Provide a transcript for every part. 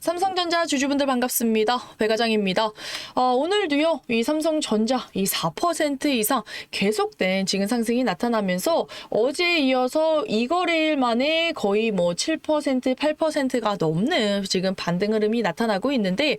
삼성전자 주주분들 반갑습니다. 배가장입니다. 어, 오늘도요, 이 삼성전자 이 4% 이상 계속된 지금 상승이 나타나면서 어제에 이어서 이 거래일 만에 거의 뭐 7%, 8%가 넘는 지금 반등 흐름이 나타나고 있는데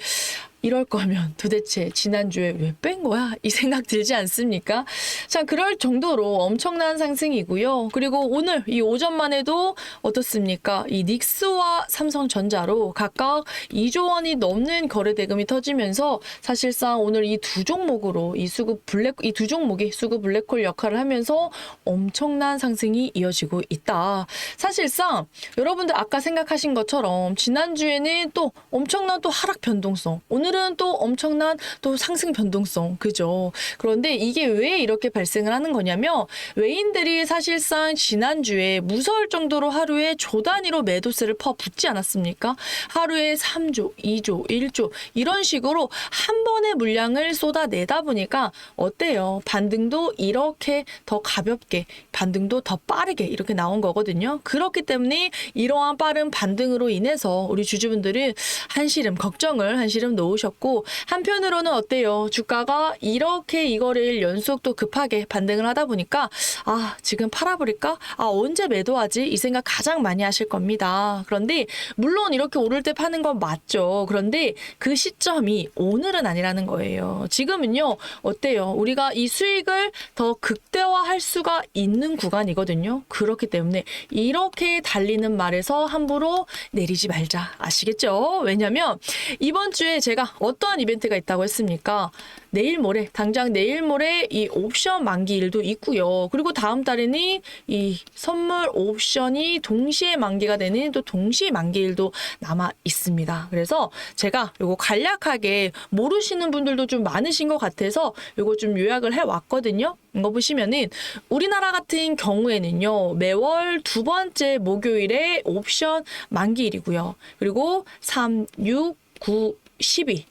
이럴 거면 도대체 지난주에 왜 뺀 거야? 이 생각 들지 않습니까? 자, 그럴 정도로 엄청난 상승이고요. 그리고 오늘 이 오전만 해도 어떻습니까? 이 닉스와 삼성전자로 각각 2조 원이 넘는 거래 대금이 터지면서 사실상 오늘 이 두 종목으로 이 수급 블랙 이 두 종목이 수급 블랙홀 역할을 하면서 엄청난 상승이 이어지고 있다. 사실상 여러분들 아까 생각하신 것처럼 지난주에는 또 엄청난 또 하락 변동성, 오늘 은 또 엄청난 또 상승 변동성, 그죠? 그런데 이게 왜 이렇게 발생을 하는 거냐면 외인들이 사실상 지난주에 무서울 정도로 하루에 조 단위로 매도세를 퍼붓지 않았습니까? 하루에 3조, 2조, 1조 이런 식으로 한 번의 물량을 쏟아내다 보니까 어때요? 반등도 이렇게 더 가볍게, 반등도 더 빠르게 이렇게 나온 거거든요. 그렇기 때문에 이러한 빠른 반등으로 인해서 우리 주주분들은 한시름 걱정을 한시름 놓으 셨고 한편으로는 어때요? 주가가 이렇게 이거를 연속 또 급하게 반등을 하다 보니까 아 지금 팔아버릴까? 아 언제 매도하지? 이 생각 가장 많이 하실 겁니다. 그런데 물론 이렇게 오를 때 파는 건 맞죠. 그런데 그 시점이 오늘은 아니라는 거예요. 지금은요 어때요? 우리가 이 수익을 더 극대화할 수가 있는 구간이거든요. 그렇기 때문에 이렇게 달리는 말에서 함부로 내리지 말자. 아시겠죠? 왜냐면 이번 주에 제가 어떠한 이벤트가 있다고 했습니까? 내일 모레, 당장 내일 모레 이 옵션 만기일도 있고요. 그리고 다음 달에는 이 선물 옵션이 동시에 만기가 되는 또 동시 만기일도 남아 있습니다. 그래서 제가 요거 간략하게 모르시는 분들도 좀 많으신 것 같아서 요거 좀 요약을 해 왔거든요. 이거 보시면은 우리나라 같은 경우에는요 매월 두 번째 목요일에 옵션 만기일이고요 그리고 3, 6, 9, 12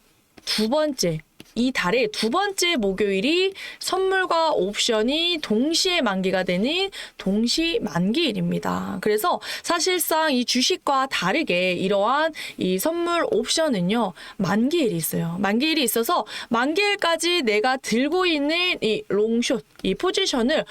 두 번째 이 달의 두 번째 목요일이 선물과 옵션이 동시에 만기가 되는 동시 만기일입니다. 그래서 사실상 이 주식과 다르게 이러한 이 선물 옵션은요 만기일이 있어요. 만기일이 있어서 만기일까지 내가 들고 있는 이 롱숏 이 포지션을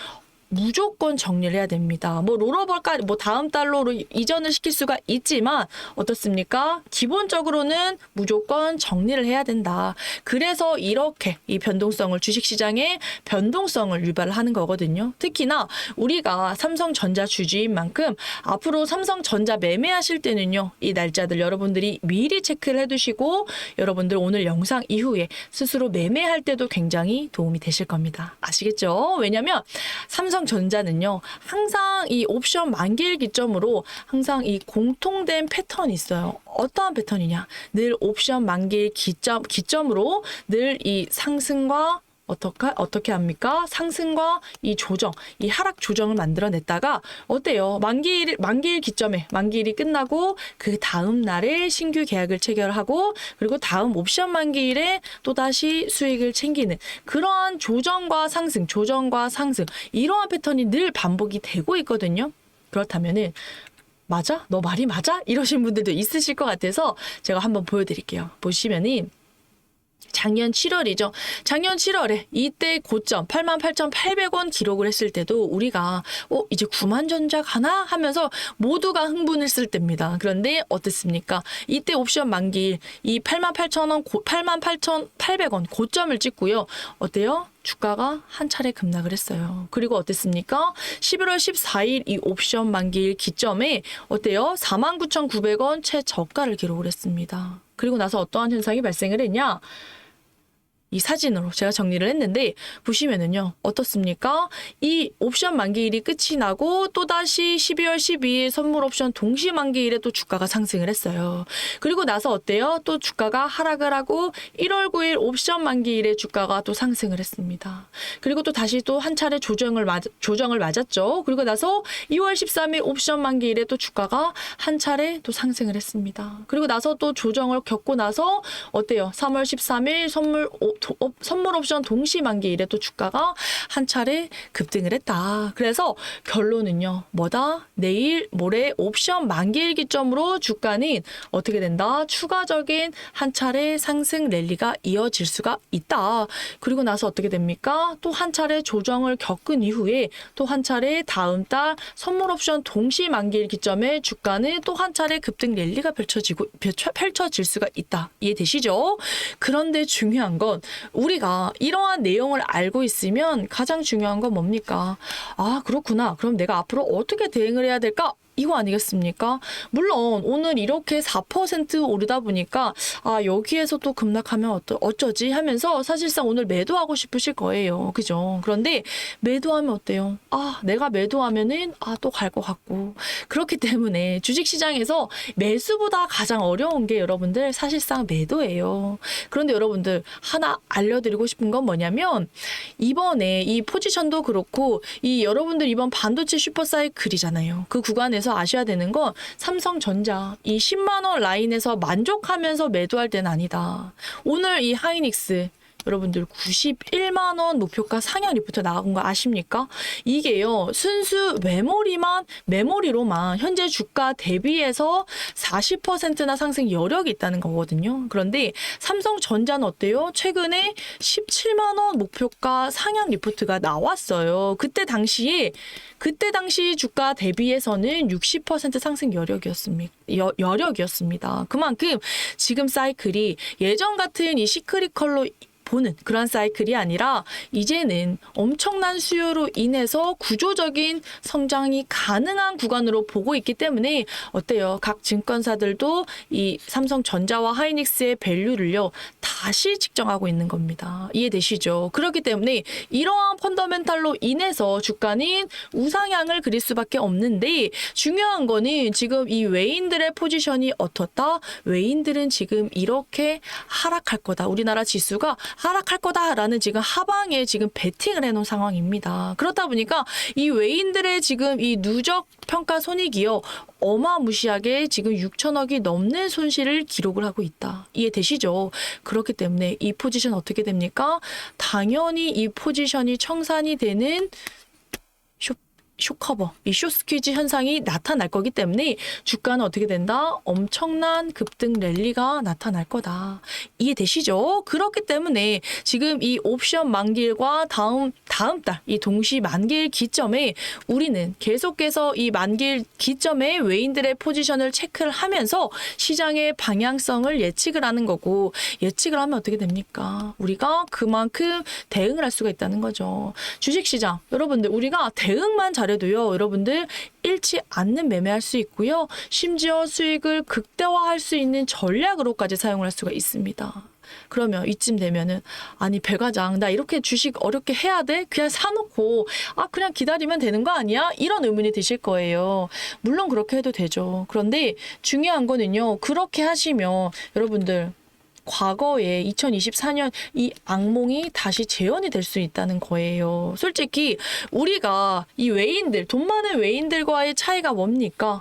무조건 정리를 해야 됩니다. 뭐 롤오버까지 뭐 다음 달로 이전을 시킬 수가 있지만 어떻습니까? 기본적으로는 무조건 정리를 해야 된다. 그래서 이렇게 이 변동성을 주식시장의 변동성을 유발을 하는 거거든요. 특히나 우리가 삼성전자 주주인 만큼 앞으로 삼성전자 매매하실 때는요. 이 날짜들 여러분들이 미리 체크를 해두시고 여러분들 오늘 영상 이후에 스스로 매매할 때도 굉장히 도움이 되실 겁니다. 아시겠죠? 왜냐면 삼성 삼성전자는요, 항상 이 옵션 만기일 기점으로 항상 이 공통된 패턴이 있어요. 어떠한 패턴이냐? 늘 옵션 만기일 기점, 기점으로 늘 이 상승과 어떻게 어떻게 합니까? 상승과 이 조정, 이 하락 조정을 만들어냈다가 어때요? 만기일 만기일 기점에 만기일이 끝나고 그 다음 날에 신규 계약을 체결하고 그리고 다음 옵션 만기일에 또 다시 수익을 챙기는 그러한 조정과 상승, 조정과 상승 이러한 패턴이 늘 반복이 되고 있거든요. 그렇다면은 맞아? 너 말이 맞아? 이러신 분들도 있으실 것 같아서 제가 한번 보여드릴게요. 보시면은 작년 7월이죠. 작년 7월에 이때 고점 88,800원 기록을 했을 때도 우리가 어 이제 9만 전자 가나 하면서 모두가 흥분했을 때입니다. 그런데 어땠습니까? 이때 옵션 만기일 이 88,000원 88,800원 고점을 찍고요. 어때요? 주가가 한 차례 급락을 했어요. 그리고 어땠습니까? 11월 14일 이 옵션 만기일 기점에 어때요? 49,900원 최저가를 기록을 했습니다. 그리고 나서 어떠한 현상이 발생을 했냐? 이 사진으로 제가 정리를 했는데 보시면은요 어떻습니까? 이 옵션 만기일이 끝이 나고 또다시 12월 12일 선물 옵션 동시 만기일에 또 주가가 상승을 했어요. 그리고 나서 어때요? 또 주가가 하락을 하고 1월 9일 옵션 만기일에 주가가 또 상승을 했습니다. 그리고 또 다시 또 한 차례 조정을 맞 조정을 맞았죠. 그리고 나서 2월 13일 옵션 만기일에 또 주가가 한 차례 또 상승을 했습니다. 그리고 나서 또 조정을 겪고 나서 어때요? 3월 13일 선물 오, 도- 업- 선물 옵션 동시 만기 이래 또 주가가 한 차례 급등을 했다. 그래서 결론은요. 뭐다? 내일 모레 옵션 만기일 기점으로 주가는 어떻게 된다? 추가적인 한 차례 상승 랠리가 이어질 수가 있다. 그리고 나서 어떻게 됩니까? 또 한 차례 조정을 겪은 이후에 또 한 차례 다음 달 선물 옵션 동시 만기일 기점에 주가는 또 한 차례 급등 랠리가 펼쳐지고 펼쳐- 펼쳐질 수가 있다. 이해되시죠? 그런데 중요한 건 우리가 이러한 내용을 알고 있으면 가장 중요한 건 뭡니까? 아, 그렇구나. 그럼 내가 앞으로 어떻게 대응을 해야 될까? 이거 아니겠습니까? 물론 오늘 이렇게 4% 오르다 보니까 아 여기에서 또 급락하면 어떠, 어쩌지 하면서 사실상 오늘 매도하고 싶으실 거예요. 그죠? 그런데 매도하면 어때요? 아 내가 매도하면은 아 또 갈 것 같고 그렇기 때문에 주식시장에서 매수보다 가장 어려운 게 여러분들 사실상 매도예요. 그런데 여러분들 하나 알려드리고 싶은 건 뭐냐면 이번에 이 포지션도 그렇고 이 여러분들 이번 반도체 슈퍼사이클이잖아요. 그 구간에서 아셔야 되는 건 삼성전자 이 10만 원 라인에서 만족하면서 매도할 때는 아니다. 오늘 이 하이닉스 여러분들 91만 원 목표가 상향 리프트 나온 거 아십니까? 이게요 순수 메모리만 메모리로만 현재 주가 대비해서 40%나 상승 여력이 있다는 거거든요. 그런데 삼성전자는 어때요? 최근에 17만 원 목표가 상향 리포트가 나왔어요. 그때 당시에 그때 당시 주가 대비해서는 60% 상승 여력이었습니다. 여, 여력이었습니다. 그만큼 지금 사이클이 예전 같은 이 시크리컬로 보는 그런 사이클이 아니라 이제는 엄청난 수요로 인해서 구조적인 성장이 가능한 구간으로 보고 있기 때문에 어때요? 각 증권사들도 이 삼성전자와 하이닉스의 밸류를요 다시 측정하고 있는 겁니다. 이해되시죠? 그렇기 때문에 이러한 펀더멘탈로 인해서 주가는 우상향을 그릴 수밖에 없는데 중요한 거는 지금 이 외인들의 포지션이 어떻다? 외인들은 지금 이렇게 하락할 거다. 우리나라 지수가 하락할 거다라는 지금 하방에 지금 베팅을 해놓은 상황입니다. 그렇다 보니까 이 외인들의 지금 이 누적 평가 손익이요 어마무시하게 지금 6천억이 넘는 손실을 기록을 하고 있다. 이해되시죠? 그렇기 때문에 이 포지션 어떻게 됩니까? 당연히 이 포지션이 청산이 되는 쇼 쇼커버, 이 쇼스퀴즈 현상이 나타날 거기 때문에 주가는 어떻게 된다? 엄청난 급등 랠리가 나타날 거다. 이해되시죠? 그렇기 때문에 지금 이 옵션 만기일과 다음 다음 달 이 동시 만기일 기점에 우리는 계속해서 이 만기일 기점에 외인들의 포지션을 체크를 하면서 시장의 방향성을 예측을 하는 거고 예측을 하면 어떻게 됩니까? 우리가 그만큼 대응을 할 수가 있다는 거죠. 주식시장 여러분들 우리가 대응만 잘 해도요 여러분들 잃지 않는 매매할 수 있고요 심지어 수익을 극대화할 수 있는 전략으로까지 사용을 할 수가 있습니다. 그러면 이쯤 되면은 아니 배과장 나 이렇게 주식 어렵게 해야 돼? 그냥 사놓고 아 그냥 기다리면 되는 거 아니야? 이런 의문이 드실 거예요. 물론 그렇게 해도 되죠. 그런데 중요한 거는요. 그렇게 하시면 여러분들 과거에 2024년 이 악몽이 다시 재현이 될 수 있다는 거예요. 솔직히 우리가 이 외인들, 돈 많은 외인들과의 차이가 뭡니까?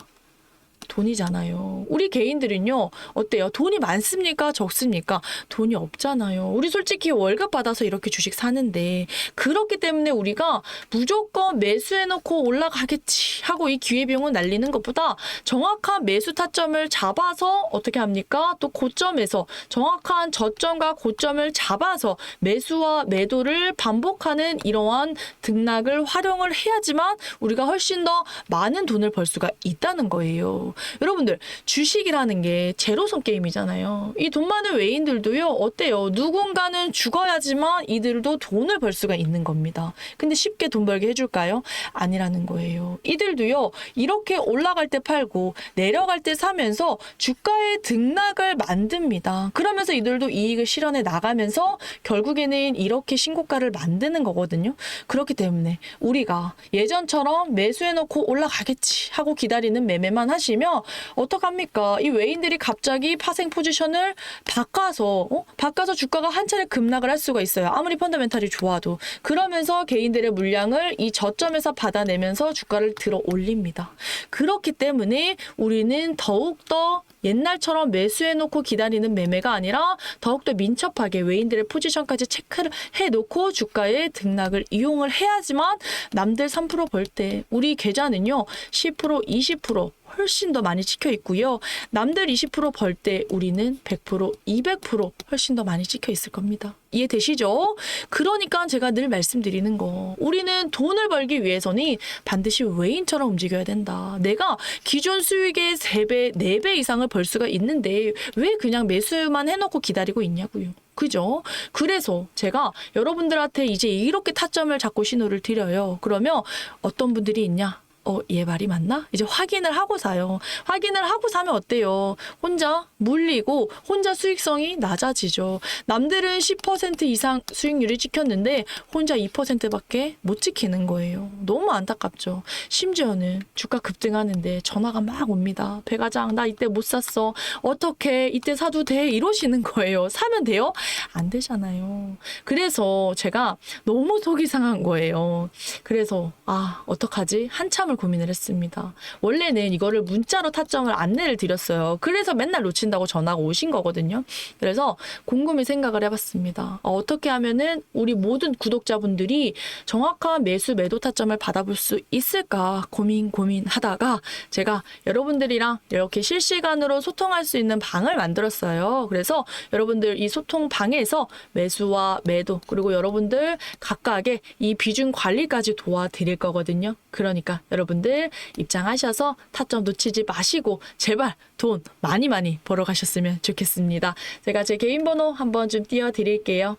돈이잖아요. 우리 개인들은요, 어때요? 돈이 많습니까? 적습니까? 돈이 없잖아요. 우리 솔직히 월급 받아서 이렇게 주식 사는데, 그렇기 때문에 우리가 무조건 매수해놓고 올라가겠지 하고 이 기회비용을 날리는 것보다 정확한 매수 타점을 잡아서 어떻게 합니까? 또 고점에서 정확한 저점과 고점을 잡아서 매수와 매도를 반복하는 이러한 등락을 활용을 해야지만 우리가 훨씬 더 많은 돈을 벌 수가 있다는 거예요. 여러분들 주식이라는 게 제로섬 게임이잖아요. 이 돈 많은 외인들도요. 어때요? 누군가는 죽어야지만 이들도 돈을 벌 수가 있는 겁니다. 근데 쉽게 돈 벌게 해줄까요? 아니라는 거예요. 이들도요. 이렇게 올라갈 때 팔고 내려갈 때 사면서 주가의 등락을 만듭니다. 그러면서 이들도 이익을 실현해 나가면서 결국에는 이렇게 신고가를 만드는 거거든요. 그렇기 때문에 우리가 예전처럼 매수해놓고 올라가겠지 하고 기다리는 매매만 하시면 그러면 어떡합니까? 이 외인들이 갑자기 파생 포지션을 바꿔서 어? 바꿔서 주가가 한 차례 급락을 할 수가 있어요. 아무리 펀더멘탈이 좋아도 그러면서 개인들의 물량을 이 저점에서 받아내면서 주가를 들어 올립니다. 그렇기 때문에 우리는 더욱더 옛날처럼 매수해놓고 기다리는 매매가 아니라 더욱더 민첩하게 외인들의 포지션까지 체크를 해놓고 주가의 등락을 이용을 해야지만 남들 3%벌 때 우리 계좌는요 10% 20% 훨씬 더 많이 찍혀 있고요. 남들 20%벌 때 우리는 100% 200% 훨씬 더 많이 찍혀 있을 겁니다. 이해되시죠? 그러니까 제가 늘 말씀드리는 거. 우리는 돈을 벌기 위해서는 반드시 외인처럼 움직여야 된다. 내가 기존 수익의 3배, 4배 이상을 벌 수가 있는데 왜 그냥 매수만 해놓고 기다리고 있냐고요. 그죠? 그래서 제가 여러분들한테 이제 이렇게 타점을 잡고 신호를 드려요. 그러면 어떤 분들이 있냐? 어, 얘 말이 맞나? 이제 확인을 하고 사요. 확인을 하고 사면 어때요? 혼자 물리고 혼자 수익성이 낮아지죠. 남들은 10% 이상 수익률이 찍혔는데 혼자 2%밖에 못 지키는 거예요. 너무 안타깝죠. 심지어는 주가 급등하는데 전화가 막 옵니다. 배가장 나 이때 못 샀어. 어떻게 이때 사도 돼? 이러시는 거예요. 사면 돼요? 안 되잖아요. 그래서 제가 너무 속이 상한 거예요. 그래서 아 어떡하지? 한참을 고민을 했습니다. 원래는 이거를 문자로 타점을 안내를 드렸어요. 그래서 맨날 놓친다고 전화가 오신 거거든요. 그래서 곰곰이 생각을 해봤습니다. 어, 어떻게 하면은 우리 모든 구독자분들이 정확한 매수 매도 타점을 받아볼 수 있을까 고민 고민하다가 제가 여러분들이랑 이렇게 실시간으로 소통할 수 있는 방을 만들었어요. 그래서 여러분들 이 소통 방에서 매수와 매도 그리고 여러분들 각각의 이 비중 관리까지 도와드릴 거거든요. 그러니까 여러분 들 입장하셔서 타점 놓치지 마시고 제발 돈 많이 많이 벌어 가셨으면 좋겠습니다. 제가 제 개인 번호 한번 좀 띄워 드릴게요.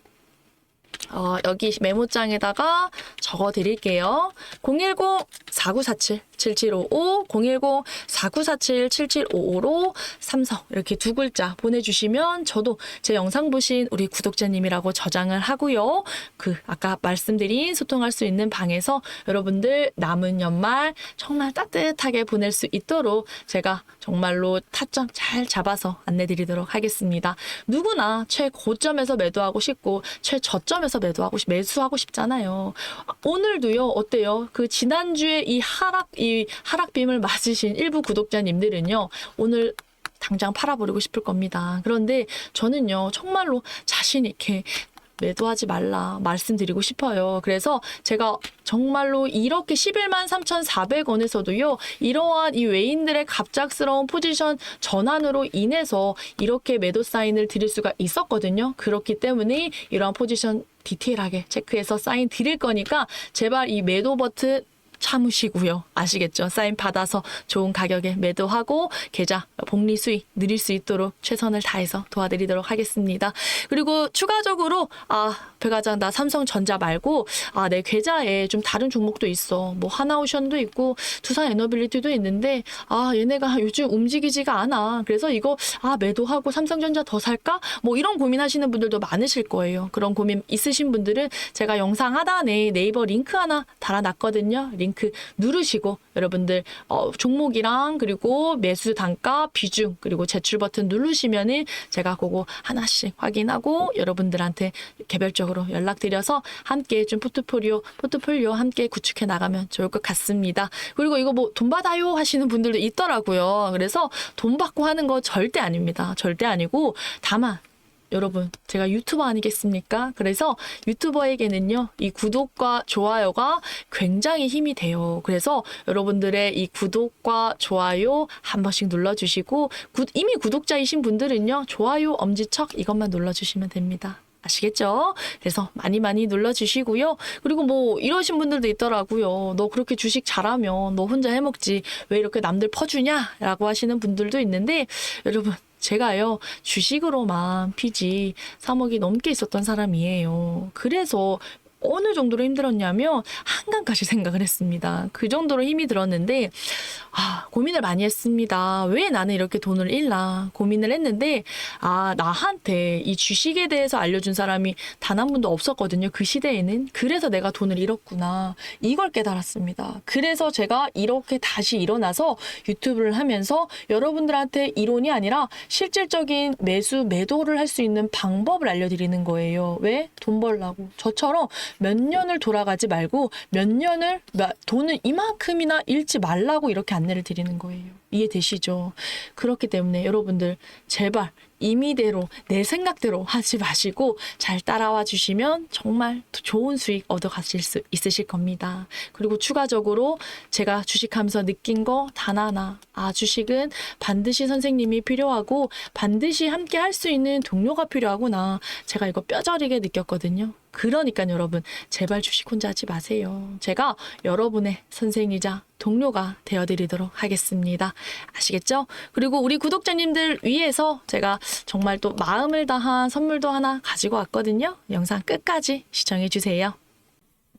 어, 여기 메모장에다가 적어 드릴게요. 010-4947 7755 010-4947 7755로 삼성 이렇게 두 글자 보내주시면 저도 제 영상 보신 우리 구독자님이라고 저장을 하고요. 그 아까 말씀드린 소통할 수 있는 방에서 여러분들 남은 연말 정말 따뜻하게 보낼 수 있도록 제가 정말로 타점 잘 잡아서 안내드리도록 하겠습니다. 누구나 최고점에서 매도하고 싶고 최저점에서 매도하고 싶, 매수하고 싶잖아요. 오늘도요 어때요? 그 지난주에 이 하락 이 하락빔을 맞으신 일부 구독자님들은요 오늘 당장 팔아버리고 싶을 겁니다. 그런데 저는요 정말로 자신 있게 매도하지 말라 말씀드리고 싶어요. 그래서 제가 정말로 이렇게 11만 3,400원에서도요, 이러한 이 외인들의 갑작스러운 포지션 전환으로 인해서 이렇게 매도 사인을 드릴 수가 있었거든요. 그렇기 때문에 이러한 포지션 디테일하게 체크해서 사인 드릴 거니까 제발 이 매도 버튼 참으시고요. 아시겠죠? 사인 받아서 좋은 가격에 매도하고 계좌 복리 수익 누릴 수 있도록 최선을 다해서 도와드리도록 하겠습니다. 그리고 추가적으로 아 배가장 나 삼성전자 말고 아 내 계좌에 좀 다른 종목도 있어. 뭐 하나오션도 있고 두산 에너빌리티도 있는데 아 얘네가 요즘 움직이지가 않아. 그래서 이거 아 매도하고 삼성전자 더 살까? 뭐 이런 고민하시는 분들도 많으실 거예요. 그런 고민 있으신 분들은 제가 영상 하단에 네이버 링크 하나 달아놨거든요. 링크 누르시고 여러분들 어, 종목이랑 그리고 매수 단가 비중 그리고 제출 버튼 누르시면은 제가 그거 하나씩 확인하고 여러분들한테 개별적으로 연락드려서 함께 좀 포트폴리오 포트폴리오 함께 구축해 나가면 좋을 것 같습니다. 그리고 이거 뭐 돈 받아요 하시는 분들도 있더라고요. 그래서 돈 받고 하는 거 절대 아닙니다. 절대 아니고 다만 여러분, 제가 유튜버 아니겠습니까? 그래서 유튜버에게는요, 이 구독과 좋아요가 굉장히 힘이 돼요. 그래서 여러분들의 이 구독과 좋아요 한 번씩 눌러주시고, 구- 이미 구독자이신 분들은요, 좋아요, 엄지척 이것만 눌러주시면 됩니다. 아시겠죠? 그래서 많이 많이 눌러주시고요. 그리고 뭐 이러신 분들도 있더라고요. 너 그렇게 주식 잘하면 너 혼자 해먹지 왜 이렇게 남들 퍼주냐? 라고 하시는 분들도 있는데 여러분 제가요 주식으로만 피지 3억이 넘게 있었던 사람이에요. 그래서 어느 정도로 힘들었냐면 한강까지 생각을 했습니다. 그 정도로 힘이 들었는데 아, 고민을 많이 했습니다. 왜 나는 이렇게 돈을 잃나 고민을 했는데 아, 나한테 이 주식에 대해서 알려준 사람이 단 한 분도 없었거든요. 그 시대에는. 그래서 내가 돈을 잃었구나. 이걸 깨달았습니다. 그래서 제가 이렇게 다시 일어나서 유튜브를 하면서 여러분들한테 이론이 아니라 실질적인 매수, 매도를 할 수 있는 방법을 알려드리는 거예요. 왜? 돈 벌라고. 저처럼 몇 년을 돌아가지 말고 몇 년을 몇- 돈을 이만큼이나 잃지 말라고 이렇게 안내를 드리는 거예요. 이해되시죠? 그렇기 때문에 여러분들 제발 임의대로 내 생각대로 하지 마시고 잘 따라와 주시면 정말 좋은 수익 얻어 가실 수 있으실 겁니다. 그리고 추가적으로 제가 주식하면서 느낀 거 단 하나. 아, 주식은 반드시 선생님이 필요하고 반드시 함께 할 수 있는 동료가 필요하구나. 제가 이거 뼈저리게 느꼈거든요. 그러니까 여러분, 제발 주식 혼자 하지 마세요. 제가 여러분의 선생이자 동료가 되어드리도록 하겠습니다. 아시겠죠? 그리고 우리 구독자님들 위해서 제가 정말 또 마음을 다한 선물도 하나 가지고 왔거든요. 영상 끝까지 시청해주세요.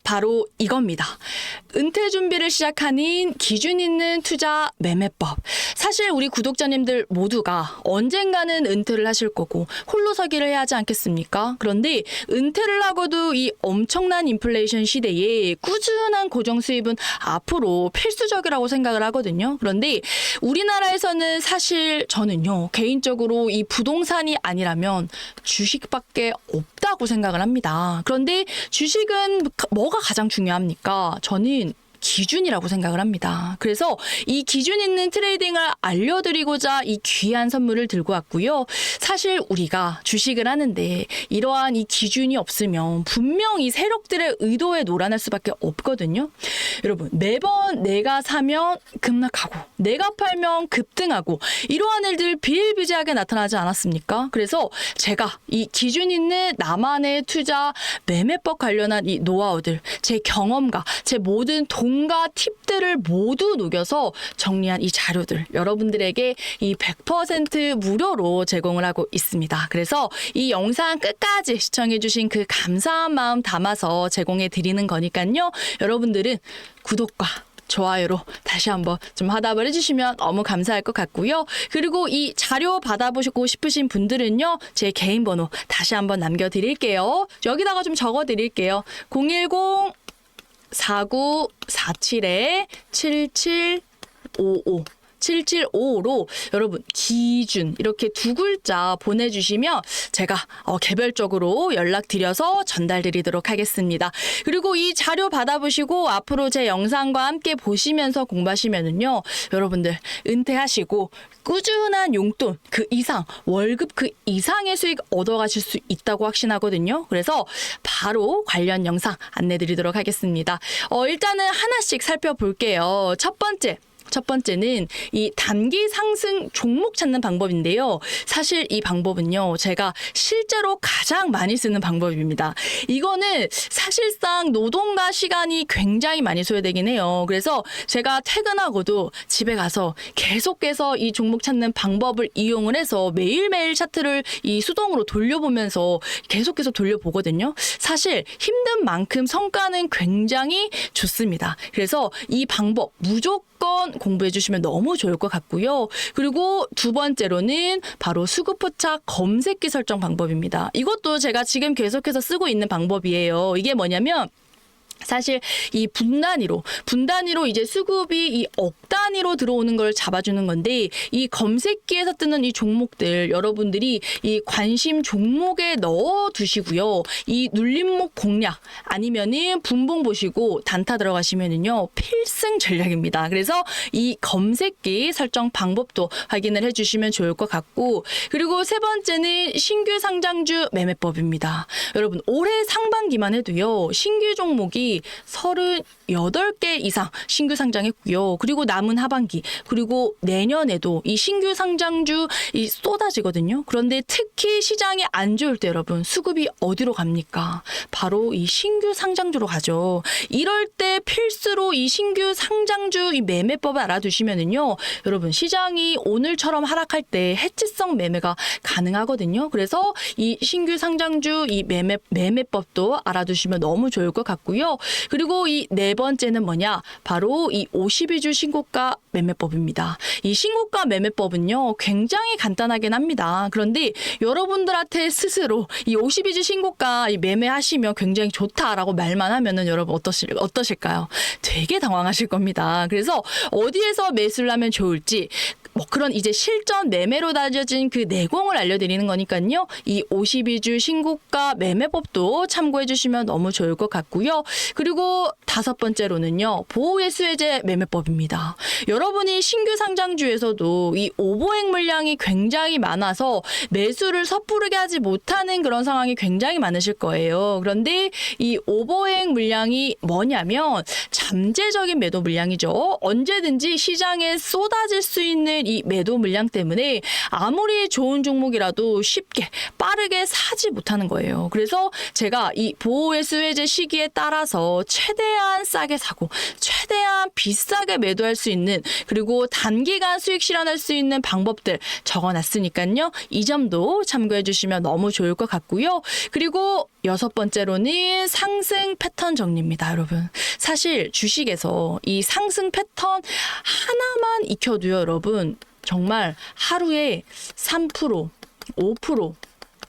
바로 이겁니다. 은퇴 준비를 시작하는 기준 있는 투자 매매법. 사실 우리 구독자님들 모두가 언젠가는 은퇴를 하실 거고 홀로 서기를 해야 하지 않겠습니까? 그런데 은퇴를 하고도 이 엄청난 인플레이션 시대에 꾸준한 고정 수입은 앞으로 필수적이라고 생각을 하거든요. 그런데 우리나라에서는 사실 저는요, 개인적으로 이 부동산이 아니라면 주식밖에 없다고 생각을 합니다. 그런데 주식은 뭐가 가장 중요합니까? 저는 기준이라고 생각을 합니다. 그래서 이 기준 있는 트레이딩을 알려드리고자 이 귀한 선물을 들고 왔고요. 사실 우리가 주식을 하는데 이러한 이 기준이 없으면 분명 이 세력들의 의도에 놀아날 수밖에 없거든요. 여러분 매번 내가 사면 급락하고 내가 팔면 급등하고 이러한 일들 비일비재하게 나타나지 않았습니까? 그래서 제가 이 기준 있는 나만의 투자 매매법 관련한 이 노하우들 제 경험과 제 모든 돈과 팁들을 모두 녹여서 정리한 이 자료들 여러분들에게 이 100% 무료로 제공을 하고 있습니다. 그래서 이 영상 끝까지 시청해주신 그 감사한 마음 담아서 제공해 드리는 거니까요. 여러분들은 구독과 좋아요로 다시 한번 좀 화답을 해주시면 너무 감사할 것 같고요. 그리고 이 자료 받아보시고 싶으신 분들은요, 제 개인 번호 다시 한번 남겨드릴게요. 여기다가 좀 적어드릴게요. 010 4947에 7755 7755로 여러분 기준 이렇게 두 글자 보내주시면 제가 어, 개별적으로 연락드려서 전달드리도록 하겠습니다. 그리고 이 자료 받아보시고 앞으로 제 영상과 함께 보시면서 공부하시면은요 여러분들 은퇴하시고 꾸준한 용돈 그 이상 월급 그 이상의 수익 얻어가실 수 있다고 확신하거든요. 그래서 바로 관련 영상 안내드리도록 하겠습니다. 어, 일단은 하나씩 살펴볼게요. 첫 번째. 첫 번째는 이 단기 상승 종목 찾는 방법인데요. 사실 이 방법은요, 제가 실제로 가장 많이 쓰는 방법입니다. 이거는 사실상 노동과 시간이 굉장히 많이 소요되긴 해요. 그래서 제가 퇴근하고도 집에 가서 계속해서 이 종목 찾는 방법을 이용을 해서 매일매일 차트를 이 수동으로 돌려보면서 계속해서 돌려보거든요. 사실 힘든 만큼 성과는 굉장히 좋습니다. 그래서 이 방법 무조건 공부해 주시면 너무 좋을 것 같고요. 그리고 두 번째로는 바로 수급포착 검색기 설정 방법입니다. 이것도 제가 지금 계속해서 쓰고 있는 방법이에요. 이게 뭐냐면 사실 이 분단위로 분단위로 이제 수급이 이 억 단위로 들어오는 걸 잡아주는 건데 이 검색기에서 뜨는 이 종목들 여러분들이 이 관심 종목에 넣어 두시고요. 이 눌림목 공략 아니면은 분봉 보시고 단타 들어가시면은요 필승 전략입니다. 그래서 이 검색기 설정 방법도 확인을 해주시면 좋을 것 같고 그리고 세 번째는 신규 상장주 매매법입니다. 여러분 올해 상반기만 해도요 신규 종목이 서른 8개 이상 신규 상장했고요. 그리고 남은 하반기 그리고 내년에도 이 신규 상장주 이 쏟아지거든요. 그런데 특히 시장이 안 좋을 때 여러분 수급이 어디로 갑니까? 바로 이 신규 상장주로 가죠. 이럴 때 필수로 이 신규 상장주 이 매매법을 알아두시면은요. 여러분 시장이 오늘처럼 하락할 때 해지성 매매가 가능하거든요. 그래서 이 신규 상장주 이 매매 매매법도 알아두시면 너무 좋을 것 같고요. 그리고 이네 번째는 뭐냐? 바로 이 52주 신고가 매매법입니다. 이 신고가 매매법은요. 굉장히 간단하긴 합니다. 그런데 여러분들한테 스스로 이 52주 신고가 이 매매하시면 굉장히 좋다라고 말만 하면은 여러분 어떠실 어떠실까요? 되게 당황하실 겁니다. 그래서 어디에서 매수를 하면 좋을지 뭐 그런 이제 실전 매매로 다져진 그 내공을 알려드리는 거니까요. 이 52주 신고가 매매법도 참고해 주시면 너무 좋을 것 같고요. 그리고 다섯 번째로는요. 보호예수해제 매매법입니다. 여러분이 신규 상장주에서도 이 오보행 물량이 굉장히 많아서 매수를 섣부르게 하지 못하는 그런 상황이 굉장히 많으실 거예요. 그런데 이 오버행 물량이 뭐냐면 잠재적인 매도 물량이죠. 언제든지 시장에 쏟아질 수 있는 이 매도 물량 때문에 아무리 좋은 종목이라도 쉽게 빠르게 사지 못하는 거예요. 그래서 제가 이 보호회수 해제 시기에 따라서 최대한 싸게 사고 최대한 비싸게 매도할 수 있는 그리고 단기간 수익 실현할 수 있는 방법들 적어놨으니까요. 이 점도 참고해 주시면 너무 좋을 것 같고요. 그리고 여섯 번째로는 상승 패턴 정리입니다, 여러분. 사실 주식에서 이 상승 패턴 하나만 익혀도요, 여러분. 정말 하루에 3%, 5%,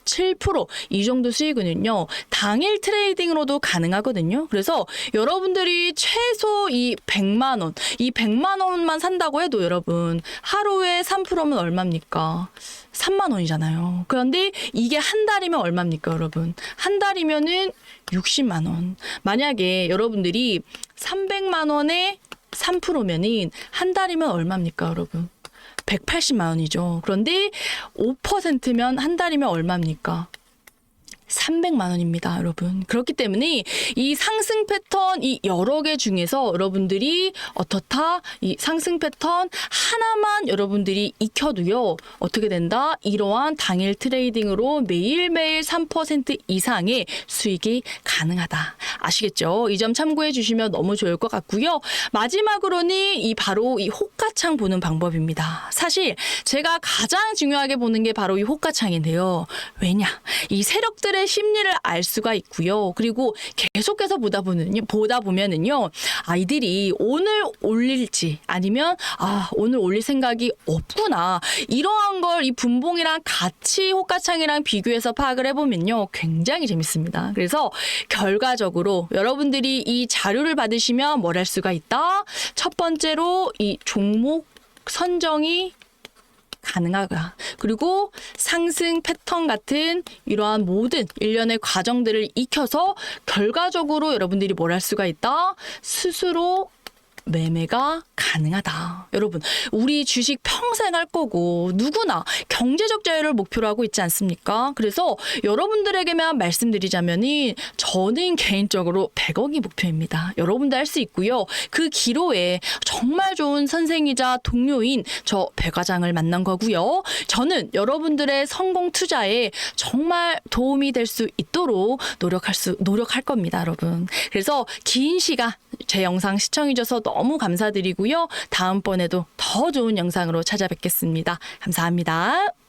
7%이 정도 수익은요 당일 트레이딩으로도 가능하거든요. 그래서 여러분들이 최소 이 100만 원, 이 100만 원만 산다고 해도 여러분 하루에 3%면 얼마입니까? 3만 원이잖아요. 그런데 이게 한 달이면 얼마입니까, 여러분? 한 달이면은 60만 원. 만약에 여러분들이 300만 원에 3%면은 한 달이면 얼마입니까, 여러분? 180만 원이죠. 그런데 5%면 한 달이면 얼마입니까? 300만 원입니다, 여러분. 그렇기 때문에 이 상승 패턴 이 여러 개 중에서 여러분들이 어떻다 이 상승 패턴 하나만 여러분들이 익혀도요 어떻게 된다 이러한 당일 트레이딩으로 매일매일 3% 이상의 수익이 가능하다 아시겠죠? 이 점 참고해 주시면 너무 좋을 것 같고요. 마지막으로는 이 바로 이 호가창 보는 방법입니다. 사실 제가 가장 중요하게 보는 게 바로 이 호가창인데요. 왜냐 이 세력들의 심리를 알 수가 있고요. 그리고 계속해서 보다 보면요, 보다 보면은요, 아이들이 오늘 올릴지 아니면 아 오늘 올릴 생각이 없구나 이러한 걸 이 분봉이랑 같이 호가창이랑 비교해서 파악을 해 보면요, 굉장히 재밌습니다. 그래서 결과적으로 여러분들이 이 자료를 받으시면 뭘 할 수가 있다. 첫 번째로 이 종목 선정이 가능하다. 그리고 상승 패턴 같은 이러한 모든 일련의 과정들을 익혀서 결과적으로 여러분들이 뭘 할 수가 있다. 스스로 매매가 가능하다. 여러분, 우리 주식 평생 할 거고 누구나 경제적 자유를 목표로 하고 있지 않습니까? 그래서 여러분들에게만 말씀드리자면이 저는 개인적으로 100억이 목표입니다. 여러분도 할 수 있고요. 그 기로에 정말 좋은 선생이자 동료인 저 배과장을 만난 거고요. 저는 여러분들의 성공 투자에 정말 도움이 될 수 있도록 노력할 수 노력할 겁니다, 여러분. 그래서 긴 시간 제 영상 시청해줘서 너무 감사드리고요. 다음번에도 더 좋은 영상으로 찾아뵙겠습니다. 감사합니다.